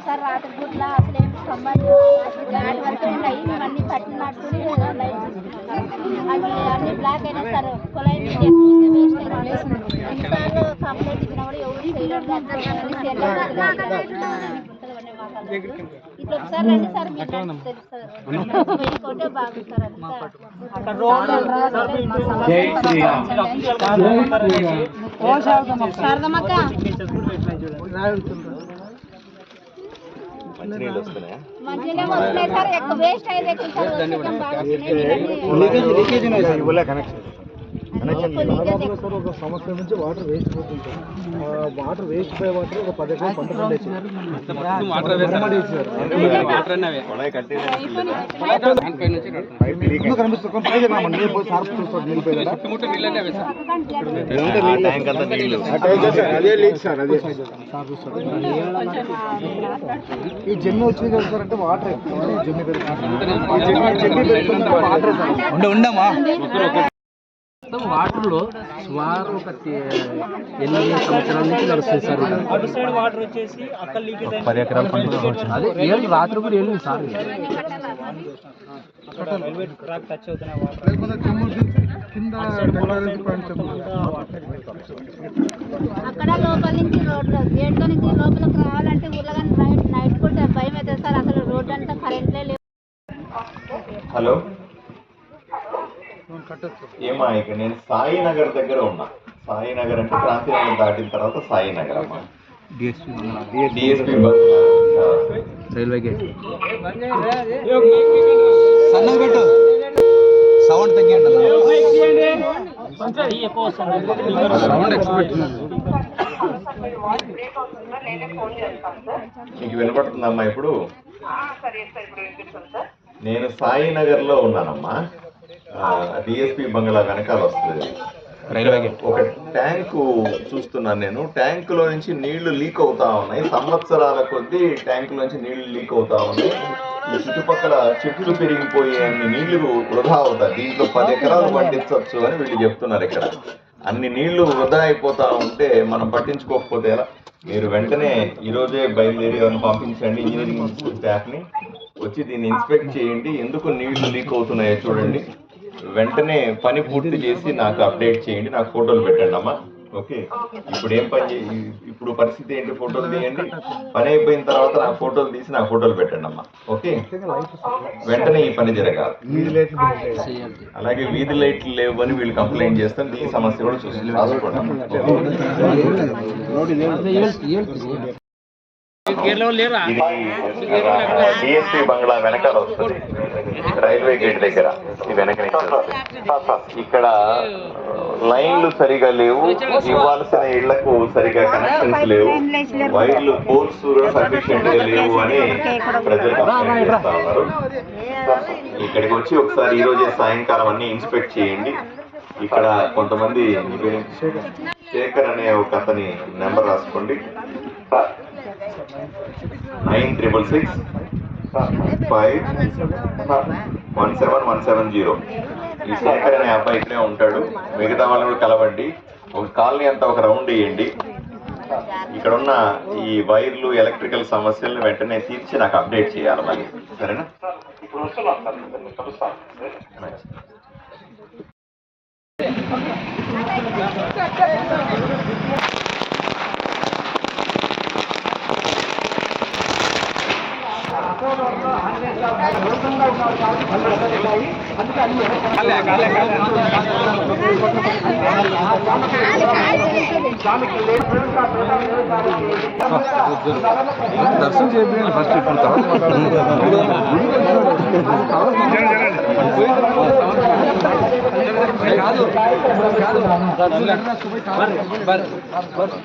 Sir రాత్రి గుట్ల అసలు ఏం స్తంభాలు నాటి వరకు ఉన్నాయి ఇవన్నీ పట్టిన అవి అన్ని బ్లాక్ అయినా సార్ కుళాయి ఎన్నిసార్లు కంప్లైంట్ ఇచ్చినా కూడా ఎవరు ఇట్లా ఒకసారి రండి సార్ మీకు బాగుంది సార్. శారదమ్మక్క బాగున్నాయి లీకేజ్ ఇవ్వలే కనెక్షన్ సార్ ఒక సంవత్సరం నుంచి వాటర్ వేస్ట్ పోతుంది వాటర్ వేస్ట్ పోయే వాటర్ ఒక పది ఎకరాలు పంట పండేసి కొళాయి కట్టి కనిపిస్తుంది? పైకి రామండి. నీళ్ళు పోయి అదే లీక్ సార్ అదే. ఈ జమ్మి వచ్చింది కదా సార్ అంటే వాటర్. జమ్మి పెరుగుతుంది. Water sir. మొత్తం వాటర్లో సుమారు ఒక ఎనిమిది సంవత్సరాల నుంచి నడుస్తుంది సార్ ఇది. పది ఎకరాల పంట అదే ఏళ్ళు రాత్రి కూడా ఏళ్ళు సార్ అక్కడ లోపల నుంచి రోడ్లు గేట్ల నుంచి లోపలికి రావాలంటే ఊళ్ళగానే నైట్ నైట్ పూట భయం అవుతుంది సార్. అసలు రోడ్డు అంతా కరెంట్లే లేవు. హలో? ఏమా ఇక్కడ నేను సాయి నగర్ దగ్గర ఉన్నా. సాయి నగర్ అంటే క్రాంతి నగర్ దాటిన తర్వాత సాయి నగర్ అమ్మా. DSP railway gate. పెట్టు. సౌండ్ తగ్గియండి సౌండ్ ఎక్స్పెక్ట్ మీకు వినపడుతుందమ్మా ఇప్పుడు? నేను సాయి నగర్లో ఉన్నానమ్మా. డిఎస్పీ బంగ్లా వెనకాల వస్తుంది. రైల్వే ఒక ట్యాంకు చూస్తున్నాను నేను. ట్యాంక్లో నుంచి నీళ్ళు లీక్ అవుతా ఉన్నాయి. సంవత్సరాల కొద్దీ ట్యాంక్ నుంచి నీళ్ళు లీక్ అవుతా ఉన్నాయి. ఈ చుట్టుపక్కల చెట్లు పెరిగిపోయి అన్ని నీళ్ళు వృధా అవుతాయి. దీంట్లో పది ఎకరాలు పండించవచ్చు అని వీళ్ళు చెప్తున్నారు ఇక్కడ. అన్ని నీళ్ళు వృధా అయిపోతా ఉంటే మనం పట్టించుకోకపోతే ఎలా? మీరు వెంటనే ఈ రోజే బయలుదేరి ఎవరిని పంపించండి ఇంజనీరింగ్ స్టాఫ్ని వచ్చి దీన్ని ఇన్స్పెక్ట్ చేయండి. ఎందుకు నీళ్ళు లీక్ అవుతున్నాయో చూడండి. వెంటనే పని పూర్తి చేసి నాకు అప్డేట్ చేయండి నాకు ఫోటోలు పెట్టండి అమ్మా. ఓకే? ఇప్పుడు ఏం పని ఇప్పుడు పరిస్థితి ఏంటి? ఫోటోలు తీయండి. పని అయిపోయిన తర్వాత నాకు ఫోటోలు తీసి నాకు ఫోటోలు పెట్టండి అమ్మా. ఓకే? వెంటనే ఈ పని జరగాలి. అలాగే వీధి లైట్లు లేవు అని వీళ్ళు కంప్లైంట్ చేస్తాం ఈ సమస్య కూడా చూసి రాసుకోండి డిఎస్పీ బంగ్లా వెనకాల వస్తుంది. రైల్వే గేట్ దగ్గర వెనక. ఇక్కడ లైన్లు సరిగా లేవు ఇవ్వాల్సిన ఇళ్ళకు సరిగా కనెక్షన్స్ లేవు. వైర్లు పోల్స్ సఫిషియెంట్గా లేవు అని ప్రజలు కంప్లైంట్ చేస్తా ఉన్నారు. ఇక్కడికి వచ్చి ఒకసారి ఈ రోజే సాయంకాలం అన్ని ఇన్స్పెక్ట్ చేయండి. ఇక్కడ కొంతమంది శేఖర్ అనే ఒక అతని నెంబర్ రాసుకోండి. Nine triple six five one seven one seven zero ఈ శేఖర్ అనే అబ్బాయి ఇక్కడే ఉంటాడు. మిగతా వాళ్ళు కూడా కలవండి. ఒక కాలనీ అంతా ఒక రౌండ్ వేయండి. ఇక్కడ ఉన్న ఈ వైర్లు ఎలక్ట్రికల్ సమస్యలను వెంటనే తీర్చి నాకు అప్డేట్ చేయాలి మళ్ళీ సరేనా? మంచిది. దర్శనం చేయండి ఫస్ట్ ఇప్పుడు కాదు కాదు